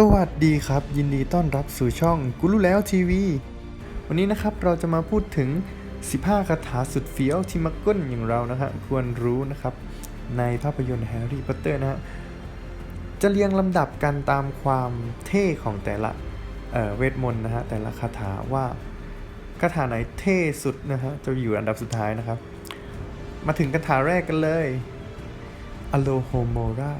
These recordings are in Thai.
สวัสดีครับ ยินดีต้อนรับสู่ช่องกูรู้แล้วทีวี วันนี้นะครับเราจะมาพูดถึง 15 คาถาสุดเฟี้ยวที่มักก้นอย่างเรานะฮะควรรู้นะครับ ในภาพยนตร์แฮร์รี่พอตเตอร์นะฮะจะเรียงลำดับกันตามความเท่ของแต่ละเเวทมนต์นะฮะแต่ละคาถาว่าคาถาไหนเท่สุดนะฮะจะอยู่อันดับสุดท้ายนะครับ มาถึงคาถาแรกกันเลยอโลโฮโมรา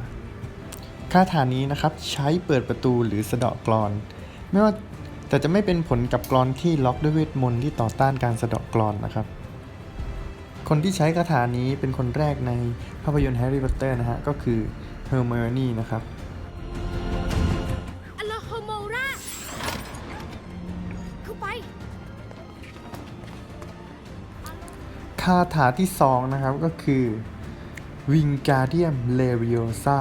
คาถานี้นะครับใช้เปิดประตูหรือสะเดาะกรอน ไม่ว่าแต่จะไม่เป็นผลกับกรอนที่ล็อกด้วยเวทมนต์ที่ต่อต้านการสะเดาะกรอนนะครับ คนที่ใช้คาถานี้เป็นคนแรกในภาพยนตร์แฮร์รี่พอตเตอร์นะฮะก็คือเฮอร์ i ม n นีนะครับอโลโฮโมราเข้าไปคาถาที่สองนะครับก็คือวิงการเดียมเลวิโอซา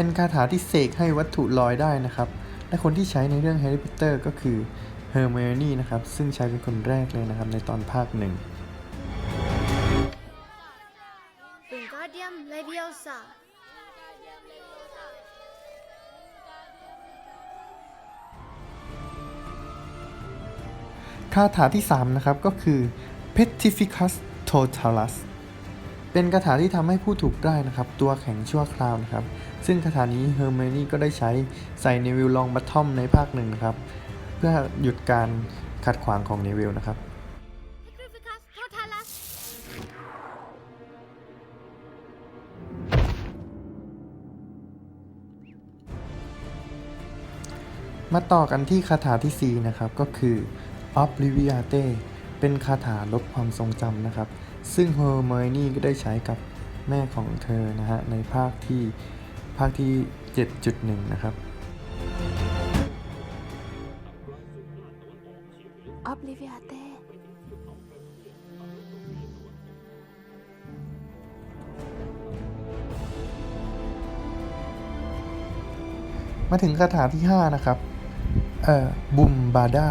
เป็นคาถาที่เสกให้วัตถุลอยได้นะครับ และคนที่ใช้ในเรื่องแฮร์รี่พอตเตอร์ก็คือเฮอร์ i ม n นีนะครับ ซึ่งใช้เป็นคนแรกเลยนะครับในตอนภาคหนึ่งวิงการเดียมเลวิโอซาคาถาที่ 3 นะครับ ก็คือ Petrificus Totalus เป็นคาถาที่ทำให้ผู้ถูกได้นะครับ ตัวแข็งชั่วคราวนะครับ ซึ่งคาถานี้เฮอร์ i มนี่ก็ได้ใช้ใส่เนวิลลองบัตทอมในภาคหนึ่งนะครับ เพื่อหยุดการขัดขวางของเนวิลนะครับมาต่อกันที่คาถาที่ 4 นะครับ ก็คือ Obliviate เป็นคาถาลบความทรงจำนะครับ ซึ่งเฮอร์ i ม n นีก็ได้ใช้กับแม่ของเธอนะฮะในภาคที่ภาคที่ 7.1 นะครับออบลิวิอาเต้มาถึงคาถาที่ 5 นะครับ เอ่อ บุมบาดา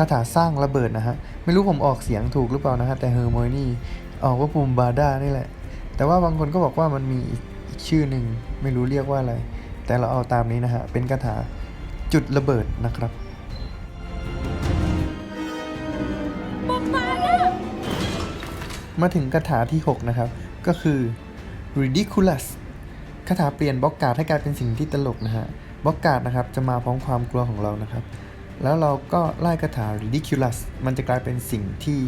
คาถาสร้างระเบิดนะฮะ ไม่รู้ผมออกเสียงถูกหรือเปล่านะฮะ แต่เฮอร์ i มนีออกว่าบุมบาด้านี่แหละ แต่ว่าบางคนก็บอกว่ามันมีอีกชื่อหนึ่งไม่รู้เรียกว่าอะไร แต่เราเอาตามนี้นะฮะ เป็นคาถาจุดระเบิดนะครับมาร์มาถึงคาถาที่ 6 นะครับ ก็คือ ridiculous คาถาเปลี่ยนบล็อกการ์ดให้กลายเป็นสิ่งที่ตลกนะฮะบล็อกการ์ดนะครับจะมาพร้อมความกลัวของเรานะครับ แล้วเราก็ไล่คาถา ridiculous มันจะกลายเป็นสิ่งที่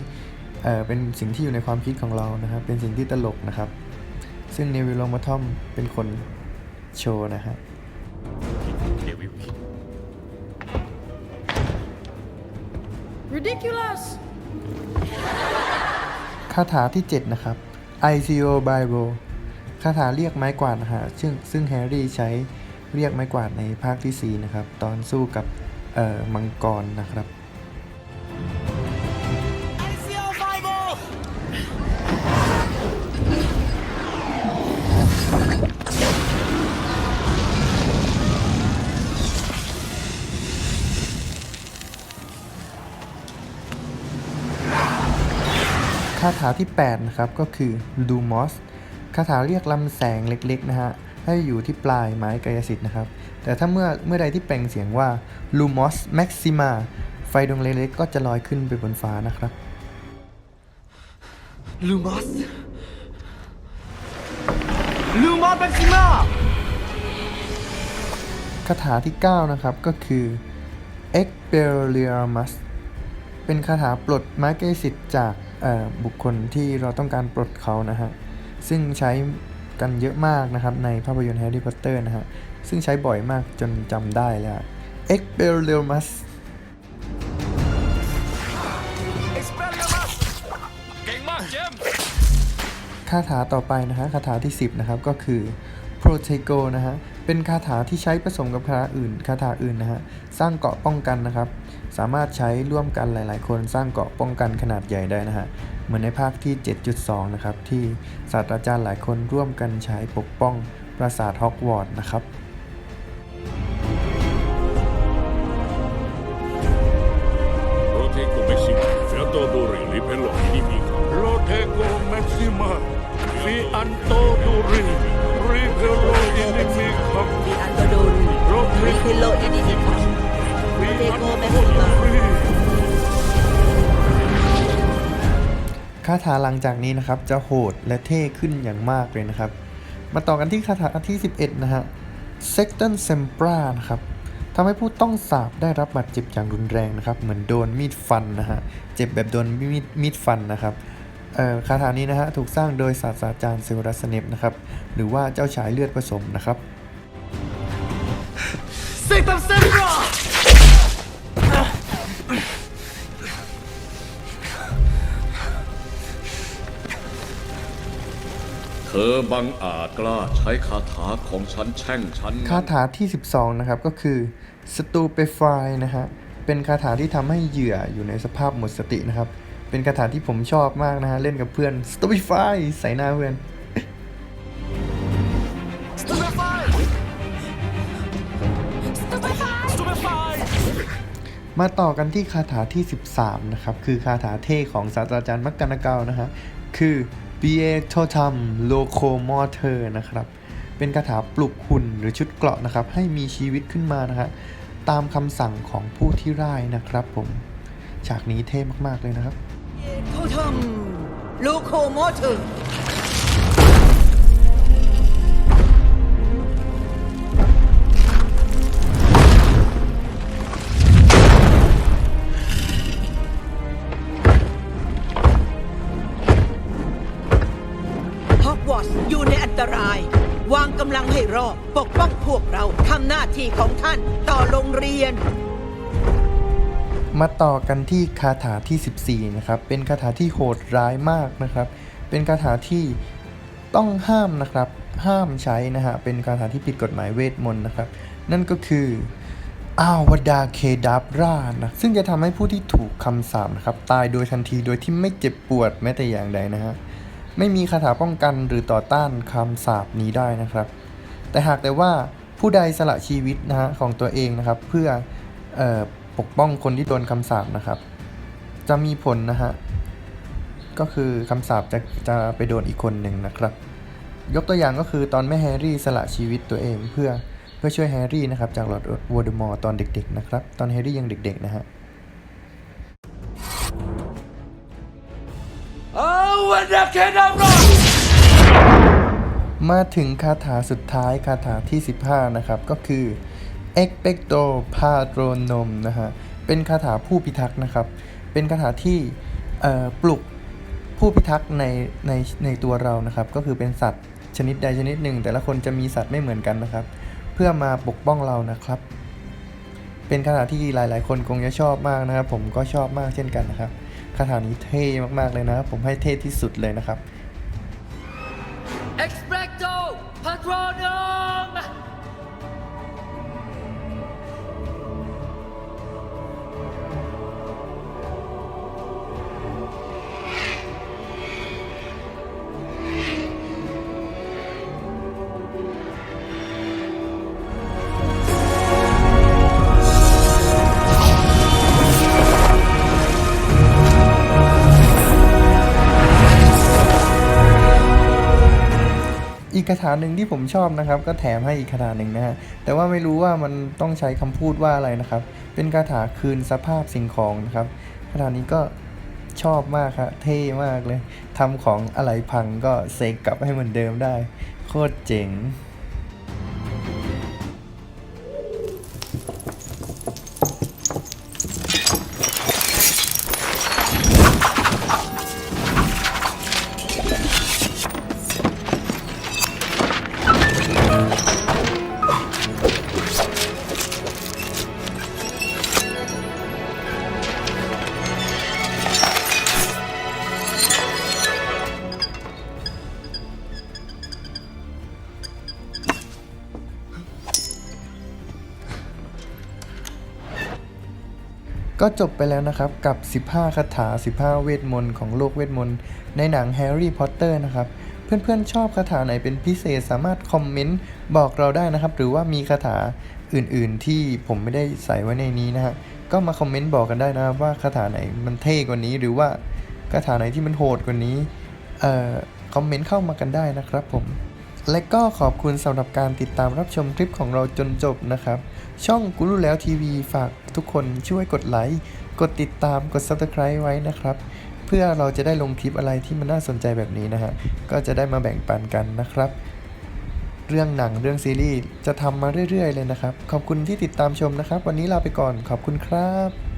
เอ่อเป็นสิ่งที่อยู่ในความคิดของเรานะครับ เป็นสิ่งที่ตลกนะครับ ซึ่งเนวิลลงมาทอมเป็นคนโชว์นะฮะเดวิล ridiculous คาถาที่ 7 นะครับ ICO Bible คาถาเรียกไม้กวาดนะฮะซึ่งซึ่งแฮร์รี่ใช้เรียกไม้กวาดในภาคที่ 4 นะครับ ตอนสู้กับเอ่อ มังกรนะครับคาถาที่ 8 นะครับ ก็คือ Lumos คาถาเรียกลำแสงเล็ก ๆ นะฮะ ให้อยู่ที่ปลายไม้กายสิทธิ์นะครับ แต่ถ้าเมื่อเมื่อใดที่แปลงเสียงว่า Lumos Maxima ไฟดวงเล็กๆก็จะลอยขึ้นไปบนฟ้านะครับลูมอสลูมอสแม็กซิมาคาถาที่ 9 นะครับก็คือ Expelliarmus เป็นคาถาปลดไม้กายสิทธิ์จากเอ่อบุคคลที่เราต้องการปลดเขานะฮะ ซึ่งใช้ กันเยอะมากนะครับ ในภาพยนตร์แฮร์รี่พอตเตอร์นะฮะ ซึ่งใช้บ่อยมากจนจำได้แล้ว Expelliarmus เอ็กซ์เพรสมัสเก่งมากเจมส์คาถาต่อไปนะฮะคาถาที่ 10 นะครับ ก็คือ Protego นะฮะ เป็นคาถาที่ใช้ผสมกับคาถาอื่น คาถาอื่นนะฮะ สร้างเกราะป้องกันนะครับ สามารถใช้ร่วมกันหลาย ๆ คนสร้างเกราะป้องกันขนาดใหญ่ได้นะฮะ เหมือนในภาคที่ 7.2 นะครับ ที่ศาสตราจารย์หลายคนร่วมกันใช้ปกป้องปราสาทฮอกวอตส์นะครับโรเทโกเมซิเฟลโตโดริลิเพโลอินิมิโรเทโกแม็กซิมาฟีอันโตดูริริเพโลอินิมิคัม di Antodori, โรเาถาหลังจากนี้นะครับ จะโหดและเท่ขึ้นอย่างมากเลยนะครับ มาต่อกันที่คาถาที่ 11 นะฮะ Sexton Sempra นะครับทำให้ผู้ต้องสาบได้รับบาดเจ็บอย่างรุนแรงนะครับ เหมือนโดนมีดฟันนะฮะ เจ็บแบบโดนมีดมีดฟันนะครับเอ่อคาถานี้นะฮะถูกสร้างโดยศาสตราจารย์เซวรัสเนปนะครับ หรือว่าเจ้าชายเลือดผสมนะครับ เธอบังอาจกล้าใช้คาถาของฉันแช่งฉันคาถาที่ 12 นะครับ ก็คือ Stupefy นะฮะเป็นคาถาที่ทำให้เหยื่ออยู่ในสภาพหมดสตินะครับ เป็นคาถาที่ผมชอบมากนะฮะ เล่นกับเพื่อน Stupefy ใส่หน้าเพื่อนมาต่อกันที่คาถาที่ 13 นะครับ คือคาถาเท่ของศาสตราจารย์มักกานาเกานะฮะ คือ p ีเอทธรรมโลโคมอเตอร์นะครับ เป็นคาถาปลุกหุ่นหรือชุดเกราะนะครับ ให้มีชีวิตขึ้นมานะฮะตามคำสั่งของผู้ที่ร่ายนะครับผม ฉากนี้เท่มาก ๆ เลยนะครับเขาทำโลโคมอเตอร์ กป้องพวกเราทำหน้าที่ของท่านต่อโรงเรียน มาต่อกันที่คาถาที่ 14 นะครับ เป็นคาถาที่โหดร้ายมากนะครับ เป็นคาถาที่ต้องห้ามนะครับ ห้ามใช้นะฮะ เป็นคาถาที่ผิดกฎหมายเวทมนต์นะครับ นั่นก็คืออาวดาเคดาบรานะ ซึ่งจะทำให้ผู้ที่ถูกคำสาปนะครับ ตายโดยทันทีโดยที่ไม่เจ็บปวดแม้แต่อย่างใดนะฮะ ไม่มีคาถาป้องกันหรือต่อต้านคำสาปนี้ได้นะครับ แต่หากแต่ว่าผู้ใดสละชีวิตนะฮะของตัวเองนะครับ เพื่อออปกป้องคนที่โดนคำสาปนะครับ จะมีผลนะฮะก็คือคำสาปจะจะไปโดนอีกคนหนึ่งนะครับ ยกตัวอย่างก็คือตอนแม่แฮร์รี่สละชีวิตตัวเองเพื่อเพื่อช่วยแฮร์รี่นะครับจากหลอดวอร์ดมอร์ตอนเด็กๆนะครับ ตอนแฮร์รี่ยังเด็กๆนะฮะ มาถึงคาถาสุดท้ายคาถาที่ 15 นะครับ ก็คือ expecto patronum นะฮะ เป็นคาถาผู้พิทักษ์นะครับ เป็นคาถาที่ปลุกผู้พิทักษ์ในในในตัวเรานะครับ ก็คือเป็นสัตว์ชนิดใดชนิดหนึ่ง แต่ละคนจะมีสัตว์ไม่เหมือนกันนะครับ เพื่อมาปกป้องเรานะครับ เป็นคาถาที่หลาย ๆ คนคงจะชอบมากนะครับ ผมก็ชอบมากเช่นกันนะครับ คาถานี้เท่มาก ๆ เลยนะครับ ผมให้เท่ที่สุดเลยนะครับ คาถาหนึ่งที่ผมชอบนะครับ ก็แถมให้อีกคาถาหนึ่งนะฮะแต่ว่าไม่รู้ว่ามันต้องใช้คำพูดว่าอะไรนะครับ เป็นคาถาคืนสภาพสิ่งของนะครับคาถานี้ก็ชอบมากครับเท่มากเลยทำของอะไรพังก็เซกกลับให้เหมือนเดิมได้ โคตรเจ๋ง ก็จบไปแล้วนะครับกับ 15 คาถา 15 เวทมนต์ของโลกเวทมนต์ในหนังแฮร์รี่พอตเตอร์นะครับ เพื่อนๆชอบคาถาไหนเป็นพิเศษสามารถคอมเมนต์บอกเราได้นะครับ หรือว่ามีคาถาอื่นๆที่ผมไม่ได้ใส่ไว้ในนี้นะฮะ ก็มาคอมเมนต์บอกกันได้นะครับว่าคาถาไหนมันเท่กว่านี้ หรือว่าคาถาไหนที่มันโหดกว่านี้ เอ่อ คอมเมนต์เข้ามากันได้นะครับผม และก็ขอบคุณสำหรับการติดตามรับชมคลิปของเราจนจบนะครับ ช่องกูรู้แล้วทีวีฝากทุกคนช่วยกดไลค์ กดติดตาม กด Subscribe ไว้นะครับ เพื่อเราจะได้ลงคลิปอะไรที่มันน่าสนใจแบบนี้นะฮะ ก็จะได้มาแบ่งปันกันนะครับ เรื่องหนังเรื่องซีรีส์จะทำมาเรื่อยๆ เลยนะครับ ขอบคุณที่ติดตามชมนะครับ วันนี้ลาไปก่อน ขอบคุณครับ